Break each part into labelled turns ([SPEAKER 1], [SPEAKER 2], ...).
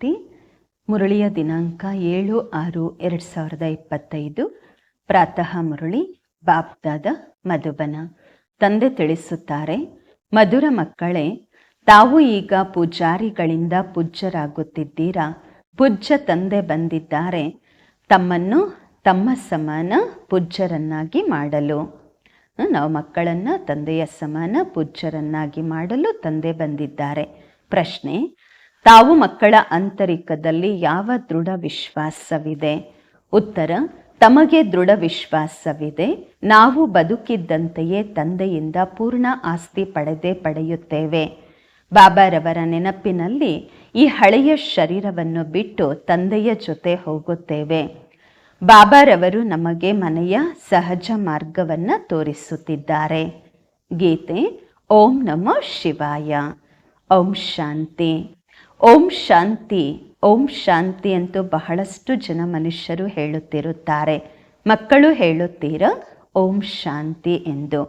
[SPEAKER 1] ಶಾಂತಿ ಮುರಳಿಯ ದಿನಾಂಕ ಏಳು ಆರು ಎರಡು ಸಾವಿರದ ಇಪ್ಪತ್ತೈದು. ಪ್ರಾತಃ ಮುರಳಿ, ಬಾಪ್ದಾದ ಮಧುಬನ. ತಂದೆ ತಿಳಿಸುತ್ತಾರೆ, ಮಧುರ ಮಕ್ಕಳೇ, ತಾವು ಈಗ ಪೂಜಾರಿಗಳಿಂದ ಪೂಜ್ಯರಾಗುತ್ತಿದ್ದೀರಾ? ಪೂಜ್ಯ ತಂದೆ ಬಂದಿದ್ದಾರೆ. ತಮ್ಮನ್ನು ತಮ್ಮ ಸಮಾನ ಪೂಜ್ಯರನ್ನಾಗಿ ಮಾಡಲು. ನಾವು ಮಕ್ಕಳನ್ನು ತಂದೆಯ ಸಮಾನ ಪೂಜ್ಯರನ್ನಾಗಿ ಮಾಡಲು ತಂದೆ ಬಂದಿದ್ದಾರೆ. ಪ್ರಶ್ನೆ ತಾವು ಮಕ್ಕಳ ಆಂತರಿಕದಲ್ಲಿ ಯಾವ ದೃಢ ವಿಶ್ವಾಸವಿದೆ? ಉತ್ತರ, ತಮಗೆ ದೃಢ ವಿಶ್ವಾಸವಿದೆ. ನಾವು ಬದುಕಿದ್ದಂತೆಯೇ ತಂದೆಯಿಂದ ಪೂರ್ಣ ಆಸ್ತಿ ಪಡೆದೇ ಪಡೆಯುತ್ತೇವೆ. ಬಾಬಾರವರ ನೆನಪಿನಲ್ಲಿ ಈ ಹಳೆಯ ಶರೀರವನ್ನು ಬಿಟ್ಟು ತಂದೆಯ ಜೊತೆ ಹೋಗುತ್ತೇವೆ. ಬಾಬಾರವರು ನಮಗೆ ಮನೆಯ ಸಹಜ ಮಾರ್ಗವನ್ನು ತೋರಿಸುತ್ತಿದ್ದಾರೆ. ಗೀತೆ, ಓಂ ನಮೋ ಶಿವಾಯ. ಓಂ ಶಾಂತಿ. ಓಂ ಶಾಂತಿ ಓಂ ಶಾಂತಿ ಅಂತೂ ಬಹಳಷ್ಟು ಜನ ಮನುಷ್ಯರು ಹೇಳುತ್ತಿರುತ್ತಾರೆ. ಮಕ್ಕಳು ಹೇಳುತ್ತೀರ? ಓಂ ಶಾಂತಿ ಎಂದು.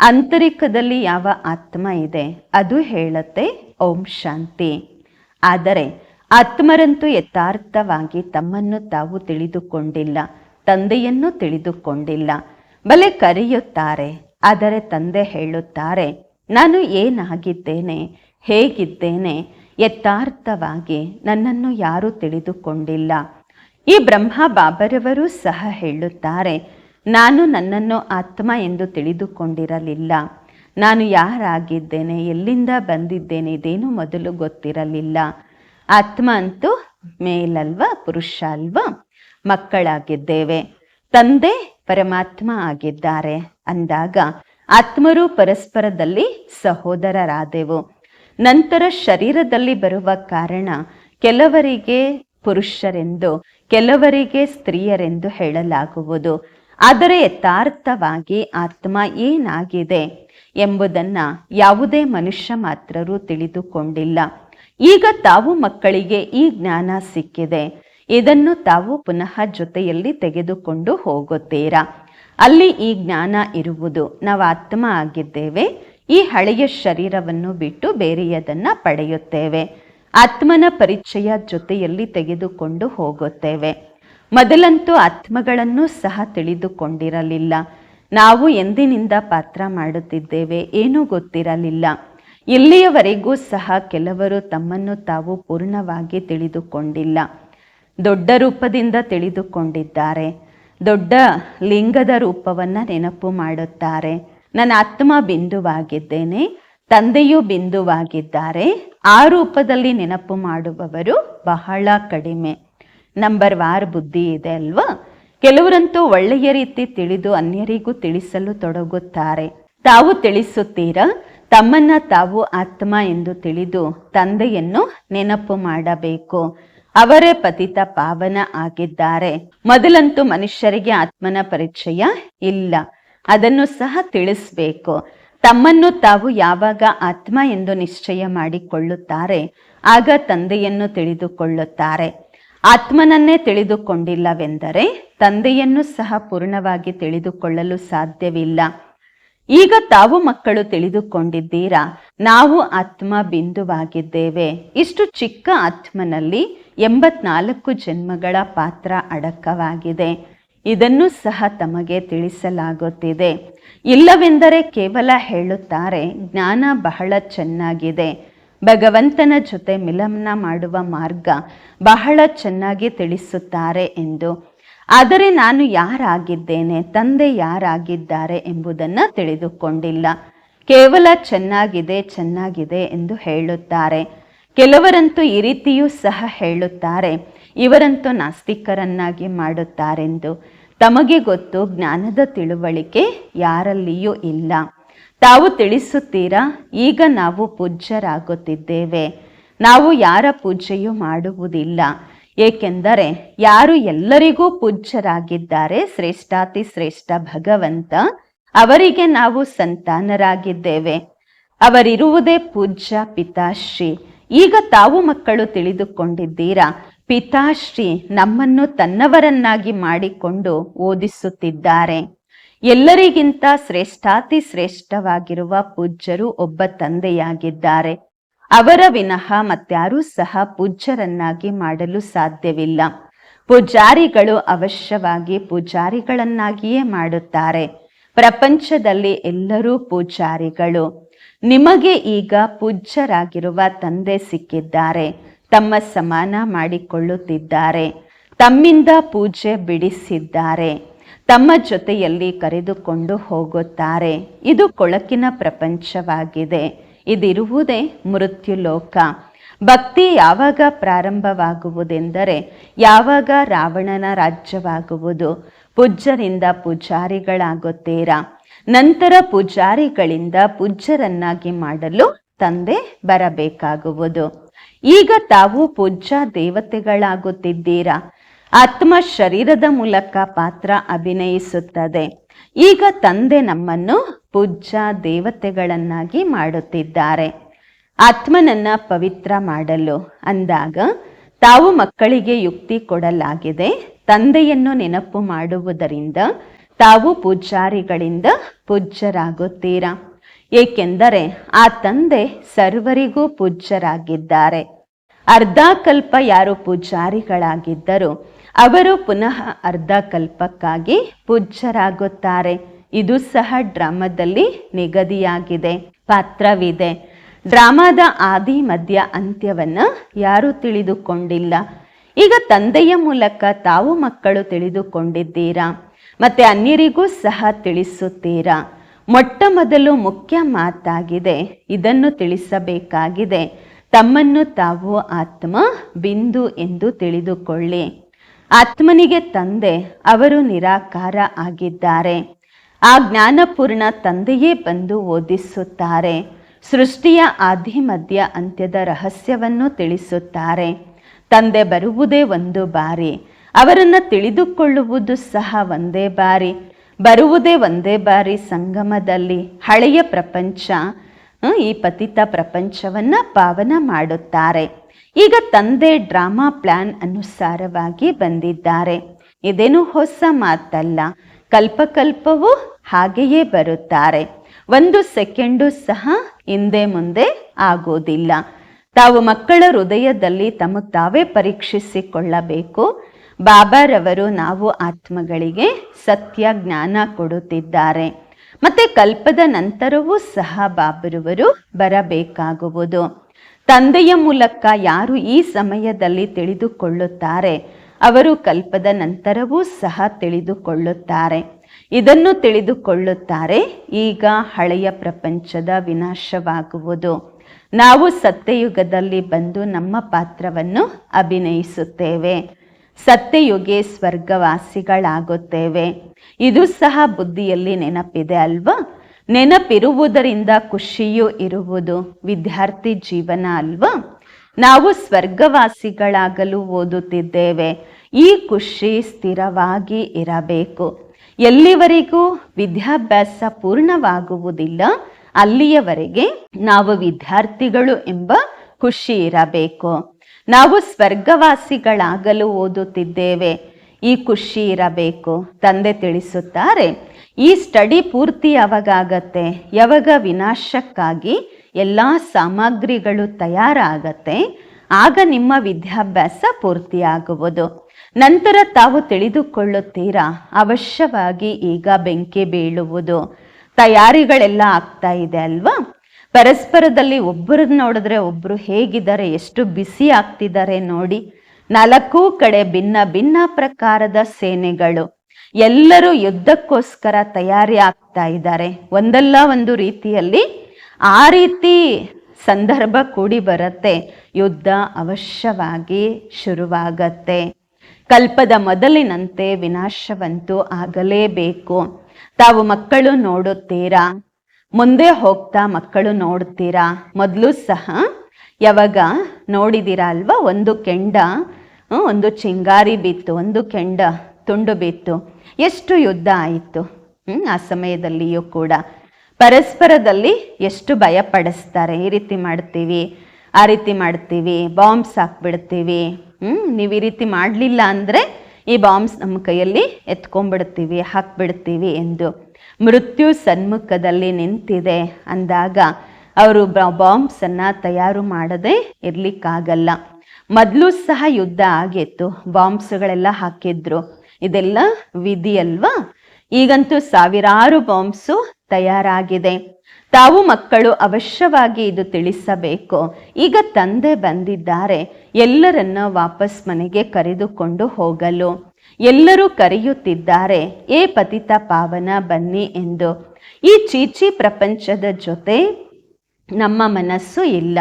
[SPEAKER 1] ಆಂತರಿಕದಲ್ಲಿ ಯಾವ ಆತ್ಮ ಇದೆ? ಅದು ಹೇಳುತ್ತೆ ಓಂ ಶಾಂತಿ. ಆದರೆ ಆತ್ಮರಂತೂ ಯಥಾರ್ಥವಾಗಿ ತಮ್ಮನ್ನು ತಾವು ತಿಳಿದುಕೊಂಡಿಲ್ಲ, ತಂದೆಯನ್ನು ತಿಳಿದುಕೊಂಡಿಲ್ಲ. ಬಲೆ ಕರೆಯುತ್ತಾರೆ, ಆದರೆ ತಂದೆ ಹೇಳುತ್ತಾರೆ, ನಾನು ಏನಾಗಿದ್ದೇನೆ, ಹೇಗಿದ್ದೇನೆ ಯಥಾರ್ಥವಾಗಿ ನನ್ನನ್ನು ಯಾರೂ ತಿಳಿದುಕೊಂಡಿಲ್ಲ. ಈ ಬ್ರಹ್ಮ ಬಾಬರವರು ಸಹ ಹೇಳುತ್ತಾರೆ, ನಾನು ನನ್ನನ್ನು ಆತ್ಮ ಎಂದು ತಿಳಿದುಕೊಂಡಿರಲಿಲ್ಲ. ನಾನು ಯಾರಾಗಿದ್ದೇನೆ, ಎಲ್ಲಿಂದ ಬಂದಿದ್ದೇನೆ, ಇದೇನು ಮೊದಲು ಗೊತ್ತಿರಲಿಲ್ಲ. ಆತ್ಮ ಅಂತೂ ಮೇಲಲ್ವ, ಪುರುಷ ಅಲ್ವ? ಮಕ್ಕಳಾಗಿದ್ದೇವೆ. ತಂದೆ ಪರಮಾತ್ಮ ಆಗಿದ್ದಾರೆ. ಅಂದಾಗ ಆತ್ಮರು ಪರಸ್ಪರದಲ್ಲಿ ಸಹೋದರರಾದೆವು. ನಂತರ ಶರೀರದಲ್ಲಿ ಬರುವ ಕಾರಣ ಕೆಲವರಿಗೆ ಪುರುಷರೆಂದು, ಕೆಲವರಿಗೆ ಸ್ತ್ರೀಯರೆಂದು ಹೇಳಲಾಗುವುದು. ಆದರೆ ಯಥಾರ್ಥವಾಗಿ ಆತ್ಮ ಏನಾಗಿದೆ ಎಂಬುದನ್ನ ಯಾವುದೇ ಮನುಷ್ಯ ಮಾತ್ರರೂ ತಿಳಿದುಕೊಂಡಿಲ್ಲ. ಈಗ ತಾವು ಮಕ್ಕಳಿಗೆ ಈ ಜ್ಞಾನ ಸಿಕ್ಕಿದೆ. ಇದನ್ನು ತಾವು ಪುನಃ ಜೊತೆಯಲ್ಲಿ ತೆಗೆದುಕೊಂಡು ಹೋಗುತ್ತೀರಾ? ಅಲ್ಲಿ ಈ ಜ್ಞಾನ ಇರುವುದು ನಾವು ಆತ್ಮ ಆಗಿದ್ದೇವೆ ಈ ಹಳೆಯ ಶರೀರವನ್ನು ಬಿಟ್ಟು ಬೇರೆಯದನ್ನು ಪಡೆಯುತ್ತೇವೆ. ಆತ್ಮನ ಪರಿಚಯ ಜೊತೆಯಲ್ಲಿ ತೆಗೆದುಕೊಂಡು ಹೋಗುತ್ತೇವೆ. ಮೊದಲಂತೂ ಆತ್ಮಗಳನ್ನು ಸಹ ತಿಳಿದುಕೊಂಡಿರಲಿಲ್ಲ. ನಾವು ಎಂದಿನಿಂದ ಪಾತ್ರ ಮಾಡುತ್ತಿದ್ದೇವೆ ಏನೂ ಗೊತ್ತಿರಲಿಲ್ಲ. ಇಲ್ಲಿಯವರೆಗೂ ಸಹ ಕೆಲವರು ತಮ್ಮನ್ನು ತಾವು ಪೂರ್ಣವಾಗಿ ತಿಳಿದುಕೊಂಡಿಲ್ಲ. ದೊಡ್ಡ ರೂಪದಿಂದ ತಿಳಿದುಕೊಂಡಿದ್ದಾರೆ. ದೊಡ್ಡ ಲಿಂಗದ ರೂಪವನ್ನು ನೆನಪು ಮಾಡುತ್ತಾರೆ. ನನ್ನ ಆತ್ಮ ಬಿಂದುವಾಗಿದ್ದೇನೆ, ತಂದೆಯೂ ಬಿಂದುವಾಗಿದ್ದಾರೆ. ಆ ರೂಪದಲ್ಲಿ ನೆನಪು ಮಾಡುವವರು ಬಹಳ ಕಡಿಮೆ. ನಂಬರ್ ವಾರ್ ಬುದ್ಧಿ ಇದೆ ಅಲ್ವಾ? ಕೆಲವರಂತೂ ಒಳ್ಳೆಯ ರೀತಿ ತಿಳಿದು ಅನ್ಯರಿಗೂ ತಿಳಿಸಲು ತೊಡಗುತ್ತಾರೆ. ತಾವು ತಿಳಿಸುತ್ತೀರಾ? ತಮ್ಮನ್ನ ತಾವು ಆತ್ಮ ಎಂದು ತಿಳಿದು ತಂದೆಯನ್ನು ನೆನಪು ಮಾಡಬೇಕು. ಅವರೇ ಪತಿತ ಪಾವನ ಆಗಿದ್ದಾರೆ. ಮೊದಲಂತೂ ಮನುಷ್ಯರಿಗೆ ಆತ್ಮನ ಪರಿಚಯ ಇಲ್ಲ. ಅದನ್ನು ಸಹ ತಿಳಿಸಬೇಕು. ತಮ್ಮನ್ನು ತಾವು ಯಾವಾಗ ಆತ್ಮ ಎಂದು ನಿಶ್ಚಯ ಮಾಡಿಕೊಳ್ಳುತ್ತಾರೆ, ಆಗ ತಂದೆಯನ್ನು ತಿಳಿದುಕೊಳ್ಳುತ್ತಾರೆ. ಆತ್ಮನನ್ನೇ ತಿಳಿದುಕೊಂಡಿಲ್ಲವೆಂದರೆ ತಂದೆಯನ್ನು ಸಹ ಪೂರ್ಣವಾಗಿ ತಿಳಿದುಕೊಳ್ಳಲು ಸಾಧ್ಯವಿಲ್ಲ. ಈಗ ತಾವು ಮಕ್ಕಳು ತಿಳಿದುಕೊಂಡಿದ್ದೀರಾ? ನಾವು ಆತ್ಮ ಬಿಂದುವಾಗಿದ್ದೇವೆ. ಇಷ್ಟು ಚಿಕ್ಕ ಆತ್ಮನಲ್ಲಿ ಎಂಬತ್ನಾಲ್ಕು ಜನ್ಮಗಳ ಪಾತ್ರ ಅಡಕವಾಗಿದೆ. ಇದನ್ನು ಸಹ ತಮಗೆ ತಿಳಿಸಲಾಗುತ್ತಿದೆ. ಇಲ್ಲವೆಂದರೆ ಕೇವಲ ಹೇಳುತ್ತಾರೆ, ಜ್ಞಾನ ಬಹಳ ಚೆನ್ನಾಗಿದೆ. ಭಗವಂತನ ಜೊತೆ ಮಿಲನ ಮಾಡುವ ಮಾರ್ಗ ಬಹಳ ಚೆನ್ನಾಗಿ ತಿಳಿಸುತ್ತಾರೆ ಎಂದು. ಆದರೆ ನಾನು ಯಾರಾಗಿದ್ದೇನೆ, ತಂದೆ ಯಾರಾಗಿದ್ದಾರೆ ಎಂಬುದನ್ನು ತಿಳಿದುಕೊಂಡಿಲ್ಲ. ಕೇವಲ ಚೆನ್ನಾಗಿದೆ ಚೆನ್ನಾಗಿದೆ ಎಂದು ಹೇಳುತ್ತಾರೆ. ಕೆಲವರಂತೂ ಈ ರೀತಿಯೂ ಸಹ ಹೇಳುತ್ತಾರೆ ಇವರಂತೂ ನಾಸ್ತಿಕರನ್ನಾಗಿ ಮಾಡುತ್ತಾರೆಂದು ತಮಗೆ ಗೊತ್ತು, ಜ್ಞಾನದ ತಿಳುವಳಿಕೆ ಯಾರಲ್ಲಿಯೂ ಇಲ್ಲ. ತಾವು ತಿಳಿಸುತ್ತೀರಾ, ಈಗ ನಾವು ಪೂಜ್ಯರಾಗುತ್ತಿದ್ದೇವೆ. ನಾವು ಯಾರ ಪೂಜೆಯೂ ಮಾಡುವುದಿಲ್ಲ. ಏಕೆಂದರೆ ಯಾರು ಎಲ್ಲರಿಗೂ ಪೂಜ್ಯರಾಗಿದ್ದಾರೆ, ಶ್ರೇಷ್ಠಾತಿ ಶ್ರೇಷ್ಠ ಭಗವಂತ, ಅವರಿಗೆ ನಾವು ಸಂತಾನರಾಗಿದ್ದೇವೆ. ಅವರಿರುವುದೇ ಪೂಜ್ಯ ಪಿತಾಶ್ರೀ. ಈಗ ತಾವು ಮಕ್ಕಳು ತಿಳಿದುಕೊಂಡಿದ್ದೀರಾ ಪಿತಾಶ್ರೀ ನಮ್ಮನ್ನು ತನ್ನವರನ್ನಾಗಿ ಮಾಡಿಕೊಂಡು ಓದಿಸುತ್ತಿದ್ದಾರೆ. ಎಲ್ಲರಿಗಿಂತ ಶ್ರೇಷ್ಠಾತಿ ಶ್ರೇಷ್ಠವಾಗಿರುವ ಪೂಜ್ಯರು ಒಬ್ಬ ತಂದೆಯಾಗಿದ್ದಾರೆ. ಅವರ ವಿನಃ ಮತ್ಯಾರೂ ಸಹ ಪೂಜ್ಯರನ್ನಾಗಿ ಮಾಡಲು ಸಾಧ್ಯವಿಲ್ಲ. ಪೂಜಾರಿಗಳು ಅವಶ್ಯವಾಗಿ ಪೂಜಾರಿಗಳನ್ನಾಗಿಯೇ ಮಾಡುತ್ತಾರೆ. ಪ್ರಪಂಚದಲ್ಲಿ ಎಲ್ಲರೂ ಪೂಜಾರಿಗಳು. ನಿಮಗೆ ಈಗ ಪೂಜ್ಯರಾಗಿರುವ ತಂದೆ ಸಿಕ್ಕಿದ್ದಾರೆ. ತಮ್ಮ ಸಮಾನ ಮಾಡಿಕೊಳ್ಳುತ್ತಿದ್ದಾರೆ. ತಮ್ಮಿಂದ ಪೂಜೆ ಬಿಡಿಸಿದ್ದಾರೆ. ತಮ್ಮ ಜೊತೆಯಲ್ಲಿ ಕರೆದುಕೊಂಡು ಹೋಗುತ್ತಾರೆ. ಇದು ಕೊಳಕಿನ ಪ್ರಪಂಚವಾಗಿದೆ. ಇದಿರುವುದೇ ಮೃತ್ಯುಲೋಕ. ಭಕ್ತಿ ಯಾವಾಗ ಪ್ರಾರಂಭವಾಗುವುದೆಂದರೆ ಯಾವಾಗ ರಾವಣನ ರಾಜ್ಯವಾಗುವುದು? ಪೂಜ್ಯರಿಂದ ಪೂಜಾರಿಗಳಾಗುತ್ತೀರಾ? ನಂತರ ಪೂಜಾರಿಗಳಿಂದ ಪೂಜ್ಯರನ್ನಾಗಿ ಮಾಡಲು ತಂದೆ ಬರಬೇಕಾಗುವುದು. ಈಗ ತಾವು ಪೂಜ್ಯ ದೇವತೆಗಳಾಗುತ್ತಿದ್ದೀರಾ? ಆತ್ಮ ಶರೀರದ ಮೂಲಕ ಪಾತ್ರ ಅಭಿನಯಿಸುತ್ತದೆ. ಈಗ ತಂದೆ ನಮ್ಮನ್ನು ಪೂಜ್ಯ ದೇವತೆಗಳನ್ನಾಗಿ ಮಾಡುತ್ತಿದ್ದಾರೆ. ಆತ್ಮನನ್ನ ಪವಿತ್ರ ಮಾಡಲು ಅಂದಾಗ ತಾವು ಮಕ್ಕಳಿಗೆ ಯುಕ್ತಿ ಕೊಡಲಾಗಿದೆ. ತಂದೆಯನ್ನು ನೆನಪು ಮಾಡುವುದರಿಂದ ತಾವು ಪೂಜಾರಿಗಳಿಂದ ಪೂಜ್ಯರಾಗುತ್ತೀರಾ? ಏಕೆಂದರೆ ಆ ತಂದೆ ಸರ್ವರಿಗೂ ಪೂಜ್ಯರಾಗಿದ್ದಾರೆ. ಅರ್ಧಕಲ್ಪ ಯಾರು ಪೂಜಾರಿಗಳಾಗಿದ್ದರು ಅವರು ಪುನಃ ಅರ್ಧಕಲ್ಪಕ್ಕಾಗಿ ಪೂಜ್ಯರಾಗುತ್ತಾರೆ. ಇದು ಸಹ ಡ್ರಾಮಾದಲ್ಲಿ ನಿಗದಿಯಾಗಿದೆ. ಪಾತ್ರವಿದೆ. ಡ್ರಾಮಾದ ಆದಿ, ಮಧ್ಯ, ಅಂತ್ಯವನ್ನು ಯಾರೂ ತಿಳಿದುಕೊಂಡಿಲ್ಲ. ಈಗ ತಂದೆಯ ಮೂಲಕ ತಾವು ಮಕ್ಕಳು ತಿಳಿದುಕೊಂಡಿದ್ದೀರಾ? ಮತ್ತೆ ಅನ್ಯರಿಗೂ ಸಹ ತಿಳಿಸುತ್ತೀರಾ? ಮೊಟ್ಟ ಮೊದಲು ಮುಖ್ಯ ಮಾತಾಗಿದೆ. ಇದನ್ನು ತಿಳಿಸಬೇಕಾಗಿದೆ. ತಮ್ಮನ್ನು ತಾವು ಆತ್ಮ, ಬಿಂದು ಎಂದು ತಿಳಿದುಕೊಳ್ಳಿ. ಆತ್ಮನಿಗೆ ತಂದೆ, ಅವರು ನಿರಾಕಾರ ಆಗಿದ್ದಾರೆ. ಆ ಜ್ಞಾನಪೂರ್ಣ ತಂದೆಯೇ ಬಂದು ಓದಿಸುತ್ತಾರೆ. ಸೃಷ್ಟಿಯ ಆದಿ ಮಧ್ಯ ಅಂತ್ಯದ ರಹಸ್ಯವನ್ನು ತಿಳಿಸುತ್ತಾರೆ. ತಂದೆ ಬರುವುದೇ ಒಂದು ಬಾರಿ. ಅವರನ್ನು ತಿಳಿದುಕೊಳ್ಳುವುದು ಸಹ ಒಂದೇ ಬಾರಿ. ಬರುವುದೇ ಒಂದೇ ಬಾರಿ ಸಂಗಮದಲ್ಲಿ ಹಳೆಯ ಪ್ರಪಂಚ ಈ ಪತಿತ ಪ್ರಪಂಚವನ್ನ ಪಾವನ ಮಾಡುತ್ತಾರೆ. ಈಗ ತಂದೆ ಡ್ರಾಮಾ ಪ್ಲಾನ್ ಅನುಸಾರವಾಗಿ ಬಂದಿದ್ದಾರೆ. ಇದೇನು ಹೊಸ ಮಾತಲ್ಲ, ಕಲ್ಪಕಲ್ಪವೂ ಹಾಗೆಯೇ ಬರುತ್ತಾರೆ. ಒಂದು ಸೆಕೆಂಡು ಸಹ ಹಿಂದೆ ಮುಂದೆ ಆಗೋದಿಲ್ಲ. ತಾವು ಮಕ್ಕಳ ಹೃದಯದಲ್ಲಿ ತಮಗೆ ತಾವೇ ಪರೀಕ್ಷಿಸಿಕೊಳ್ಳಬೇಕು. ಬಾಬಾರವರು ನಾವು ಆತ್ಮಗಳಿಗೆ ಸತ್ಯ ಜ್ಞಾನ ಕೊಡುತ್ತಿದ್ದಾರೆ. ಮತ್ತೆ ಕಲ್ಪದ ನಂತರವೂ ಸಹ ಬಾಬರವರು ಬರಬೇಕಾಗುವುದು. ತಂದೆಯ ಮೂಲಕ ಯಾರು ಈ ಸಮಯದಲ್ಲಿ ತಿಳಿದುಕೊಳ್ಳುತ್ತಾರೆ? ಅವರು ಕಲ್ಪದ ನಂತರವೂ ಸಹ ತಿಳಿದುಕೊಳ್ಳುತ್ತಾರೆ. ಇದನ್ನು ತಿಳಿದುಕೊಳ್ಳುತ್ತಾರೆ ಈಗ ಹಳೆಯ ಪ್ರಪಂಚದ ವಿನಾಶವಾಗುವುದು. ನಾವು ಸತ್ಯಯುಗದಲ್ಲಿ ಬಂದು ನಮ್ಮ ಪಾತ್ರವನ್ನು ಅಭಿನಯಿಸುತ್ತೇವೆ. ಸತ್ಯಯುಗೆ ಸ್ವರ್ಗವಾಸಿಗಳಾಗುತ್ತೇವೆ ಇದು ಸಹ ಬುದ್ಧಿಯಲ್ಲಿ ನೆನಪಿದೆ ಅಲ್ವಾ? ನೆನಪಿರುವುದರಿಂದ ಖುಷಿಯೂ ಇರುವುದು ವಿದ್ಯಾರ್ಥಿ ಜೀವನ ಅಲ್ವಾ? ನಾವು ಸ್ವರ್ಗವಾಸಿಗಳಾಗಲು ಓದುತ್ತಿದ್ದೇವೆ. ಈ ಖುಷಿ ಸ್ಥಿರವಾಗಿ ಇರಬೇಕು. ಎಲ್ಲಿವರೆಗೂ ವಿದ್ಯಾಭ್ಯಾಸ ಪೂರ್ಣವಾಗುವುದಿಲ್ಲ, ಅಲ್ಲಿಯವರೆಗೆ ನಾವು ವಿದ್ಯಾರ್ಥಿಗಳು ಎಂಬ ಖುಷಿ ಇರಬೇಕು. ನಾವು ಸ್ವರ್ಗವಾಸಿಗಳಾಗಲು ಓದುತ್ತಿದ್ದೇವೆ. ಈ ಖುಷಿ ಇರಬೇಕು. ತಂದೆ ತಿಳಿಸುತ್ತಾರೆ, ಈ ಸ್ಟಡಿ ಪೂರ್ತಿ ಯಾವಾಗತ್ತೆ ಯಾವಾಗ ವಿನಾಶಕ್ಕಾಗಿ ಎಲ್ಲ ಸಾಮಗ್ರಿಗಳು ತಯಾರಾಗತ್ತೆ? ಆಗ ನಿಮ್ಮ ವಿದ್ಯಾಭ್ಯಾಸ ಪೂರ್ತಿಯಾಗುವುದು. ನಂತರ ತಾವು ತಿಳಿದುಕೊಳ್ಳುತ್ತೀರಾ? ಅವಶ್ಯವಾಗಿ ಈಗ ಬೆಂಕಿ ಬೀಳುವುದು. ತಯಾರಿಗಳೆಲ್ಲ ಆಗ್ತಾ ಇದೆ ಅಲ್ವಾ? ಪರಸ್ಪರದಲ್ಲಿ ಒಬ್ಬರನ್ನ ನೋಡಿದ್ರೆ ಒಬ್ಬರು ಹೇಗಿದ್ದಾರೆ, ಎಷ್ಟು ಬಿಸಿ ಆಗ್ತಿದ್ದಾರೆ ನೋಡಿ. ನಾಲ್ಕು ಕಡೆ ಭಿನ್ನ ಭಿನ್ನ ಪ್ರಕಾರದ ಸೇನೆಗಳು. ಎಲ್ಲರೂ ಯುದ್ಧಕ್ಕೋಸ್ಕರ ತಯಾರಿ ಆಗ್ತಾ ಇದ್ದಾರೆ. ಒಂದಲ್ಲ ಒಂದು ರೀತಿಯಲ್ಲಿ ಆ ರೀತಿ ಸಂದರ್ಭ ಕೂಡಿ ಬರುತ್ತೆ. ಯುದ್ಧ ಅವಶ್ಯವಾಗಿ ಶುರುವಾಗತ್ತೆ. ಕಲ್ಪದ ಮೊದಲಿನಂತೆ ವಿನಾಶವಂತೂ ಆಗಲೇಬೇಕು. ತಾವು ಮಕ್ಕಳು ನೋಡುತ್ತೀರಾ? ಮುಂದೆ ಹೋಗ್ತಾ ಮಕ್ಕಳು ನೋಡ್ತೀರಾ ಮೊದಲು ಸಹ ಯಾವಾಗ ನೋಡಿದ್ದೀರಾ ಅಲ್ವಾ? ಒಂದು ಕೆಂಡ ಒಂದು ಚಿಂಗಾರಿ ಬಿತ್ತು, ಒಂದು ಕೆಂಡ ತುಂಡು ಬಿತ್ತು. ಎಷ್ಟು ಯುದ್ಧ ಆಯಿತು? ಆ ಸಮಯದಲ್ಲಿಯೂ ಕೂಡ. ಪರಸ್ಪರದಲ್ಲಿ ಎಷ್ಟು ಭಯ ಪಡಿಸ್ತಾರೆ ಈ ರೀತಿ ಮಾಡ್ತೀವಿ, ಆ ರೀತಿ ಮಾಡ್ತೀವಿ, ಬಾಂಬ್ಸ್ ಹಾಕ್ಬಿಡ್ತೀವಿ. ಹ್ಞೂ ನೀವು ಈ ರೀತಿ ಮಾಡಲಿಲ್ಲ ಅಂದರೆ ಈ ಬಾಂಬ್ಸ್ ನಮ್ಮ ಕೈಯಲ್ಲಿ ಎತ್ಕೊಂಡ್ಬಿಡ್ತೀವಿ, ಹಾಕ್ಬಿಡ್ತೀವಿ ಎಂದು ಮೃತ್ಯು ಸನ್ಮುಖದಲ್ಲಿ ನಿಂತಿದೆ. ಅಂದಾಗ ಅವರು ಬಾಂಬ್ಸ್ ಅನ್ನ ತಯಾರು ಮಾಡದೆ ಇರಲಿಕ್ಕಾಗಲ್ಲ. ಮೊದಲು ಸಹ ಯುದ್ಧ ಆಗಿತ್ತು. ಬಾಂಬ್ಸ್ಗಳೆಲ್ಲ ಹಾಕಿದ್ರು. ಇದೆಲ್ಲ ವಿಧಿ ಅಲ್ವಾ ಈಗಂತೂ ಸಾವಿರಾರು ಬಾಂಬ್ಸು ತಯಾರಾಗಿದೆ. ತಾವು ಮಕ್ಕಳು ಅವಶ್ಯವಾಗಿ ಇದು ತಿಳಿಸಬೇಕು. ಈಗ ತಂದೆ ಬಂದಿದ್ದಾರೆ. ಎಲ್ಲರನ್ನ ವಾಪಸ್ ಮನೆಗೆ ಕರೆದುಕೊಂಡು ಹೋಗಲು. ಎಲ್ಲರೂ ಕರೆಯುತ್ತಿದ್ದಾರೆ, ಏ ಪತಿತ ಪಾವನ, ಬನ್ನಿ ಎಂದು. ಈ ಚೀಚಿ ಪ್ರಪಂಚದ ಜೊತೆ ನಮ್ಮ ಮನಸ್ಸು ಇಲ್ಲ.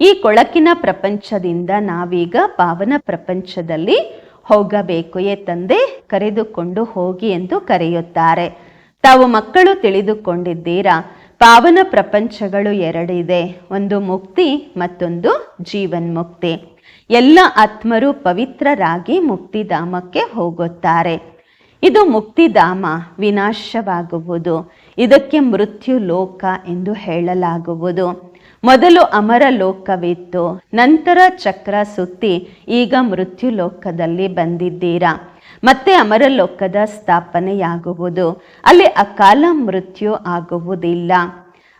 [SPEAKER 1] ಈ ಕೊಳಕಿನ ಪ್ರಪಂಚದಿಂದ ನಾವೀಗ ಪಾವನ ಪ್ರಪಂಚದಲ್ಲಿ ಹೋಗಬೇಕು. ಏ ತಂದೆ, ಕರೆದುಕೊಂಡು ಹೋಗಿ ಎಂದು ಕರೆಯುತ್ತಾರೆ. ತಾವು ಮಕ್ಕಳು ತಿಳಿದುಕೊಂಡಿದ್ದೀರಾ? ಪಾವನ ಪ್ರಪಂಚಗಳು ಎರಡಿದೆ. ಒಂದು ಮುಕ್ತಿ, ಮತ್ತೊಂದು ಜೀವನ್ಮುಕ್ತಿ. ಎಲ್ಲ ಆತ್ಮರು ಪವಿತ್ರರಾಗಿ ಮುಕ್ತಿಧಾಮಕ್ಕೆ ಹೋಗುತ್ತಾರೆ. ಇದು ಮುಕ್ತಿಧಾಮ ವಿನಾಶವಾಗುವುದು. ಇದಕ್ಕೆ ಮೃತ್ಯು ಲೋಕ ಎಂದು ಹೇಳಲಾಗುವುದು. ಮೊದಲು ಅಮರ ಲೋಕವಿತ್ತು, ನಂತರ ಚಕ್ರ ಸುತ್ತಿ ಈಗ ಮೃತ್ಯು ಲೋಕದಲ್ಲಿ ಬಂದಿದ್ದೀರಾ? ಮತ್ತೆ ಅಮರಲೋಕದ ಸ್ಥಾಪನೆಯಾಗುವುದು. ಅಲ್ಲಿ ಅಕಾಲ ಮೃತ್ಯು ಆಗುವುದಿಲ್ಲ.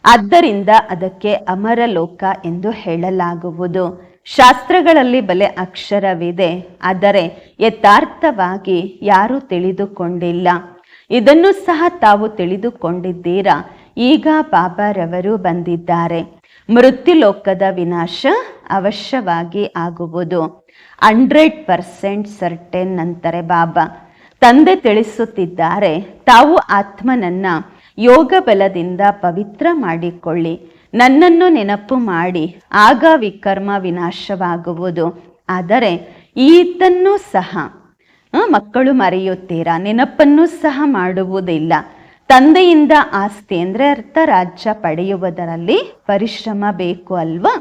[SPEAKER 1] ಆದ್ದರಿಂದ ಅದಕ್ಕೆ ಅಮರಲೋಕ ಎಂದು ಹೇಳಲಾಗುವುದು. ಶಾಸ್ತ್ರಗಳಲ್ಲಿ ಬಲೆ ಅಕ್ಷರವಿದೆ. ಆದರೆ ಯಥಾರ್ಥವಾಗಿ ಯಾರೂ ತಿಳಿದುಕೊಂಡಿಲ್ಲ. ಇದನ್ನು ಸಹ ತಾವು ತಿಳಿದುಕೊಂಡಿದ್ದೀರಾ? ಈಗ ಬಾಬಾರವರು ಬಂದಿದ್ದಾರೆ. ಮೃತ್ಯುಲೋಕದ ವಿನಾಶ ಅವಶ್ಯವಾಗಿ ಆಗುವುದು. ಹಂಡ್ರೆಡ್ ಪರ್ಸೆಂಟ್ ಸರ್ಟೆನ್ ಅಂತಾರೆ ಬಾಬಾ. ತಂದೆ ತಿಳಿಸುತ್ತಿದ್ದಾರೆ, ತಾವು ಆತ್ಮನನ್ನ ಯೋಗ ಬಲದಿಂದ ಪವಿತ್ರ ಮಾಡಿಕೊಳ್ಳಿ. ನನ್ನನ್ನು ನೆನಪು ಮಾಡಿ, ಆಗ ವಿಕರ್ಮ ವಿನಾಶವಾಗುವುದು. ಆದರೆ ಈತನ್ನು ಸಹ ಮಕ್ಕಳು ಮರೆಯುತ್ತೀರಾ? ನೆನಪನ್ನು ಸಹ ಮಾಡುವುದಿಲ್ಲ. ತಂದೆಯಿಂದ ಆಸ್ತಿ ಅಂದರೆ ಅರ್ಥ ರಾಜ್ಯ ಪಡೆಯುವುದರಲ್ಲಿ ಪರಿಶ್ರಮ ಬೇಕು ಅಲ್ವಾ?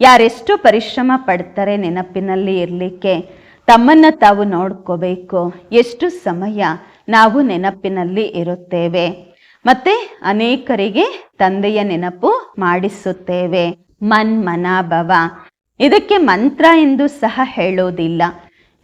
[SPEAKER 1] ಯಾರೆಷ್ಟು ಪರಿಶ್ರಮ ಪಡ್ತಾರೆ ನೆನಪಿನಲ್ಲಿ ಇರಲಿಕ್ಕೆ. ತಮ್ಮನ್ನ ತಾವು ನೋಡ್ಕೋಬೇಕು. ಎಷ್ಟು ಸಮಯ ನಾವು ನೆನಪಿನಲ್ಲಿ ಇರುತ್ತೇವೆ. ಮತ್ತೆ ಅನೇಕರಿಗೆ ತಂದೆಯ ನೆನಪು ಮಾಡಿಸುತ್ತೇವೆ. ಮನ್ ಮನಾಭವ ಇದಕ್ಕೆ ಮಂತ್ರ ಎಂದು ಸಹ ಹೇಳೋದಿಲ್ಲ